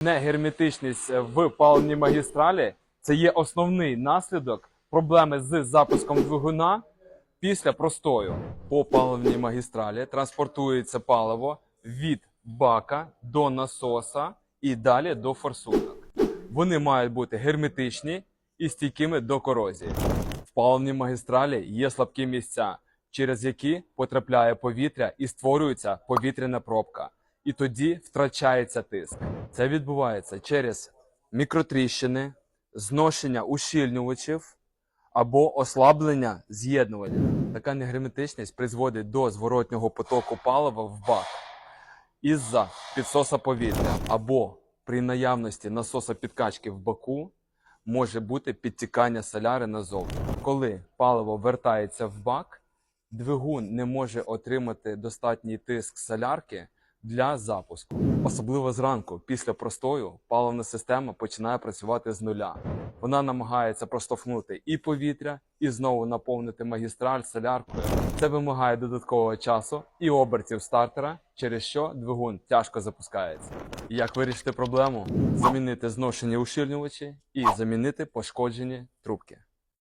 Негерметичність в паливній магістралі це є основний наслідок проблеми з запуском двигуна після простою. По паливній магістралі транспортується паливо від бака до насоса і далі до форсунок. Вони мають бути герметичні і стійкими до корозії. В паливній магістралі є слабкі місця, через які потрапляє повітря і створюється повітряна пробка. І тоді втрачається тиск. Це відбувається через мікротріщини, зношення ущільнювачів або ослаблення з'єднування. Така негерметичність призводить до зворотнього потоку палива в бак із-за підсоса повітря або при наявності насоса підкачки в баку може бути підтікання соляри назовні. Коли паливо вертається в бак, двигун не може отримати достатній тиск солярки для запуску. Особливо зранку, після простою, паливна система починає працювати з нуля. Вона намагається проштовхнути і повітря, і знову наповнити магістраль соляркою. Це вимагає додаткового часу і обертів стартера, через що двигун тяжко запускається. Як вирішити проблему? Замінити зношені ущільнювачі і замінити пошкоджені трубки.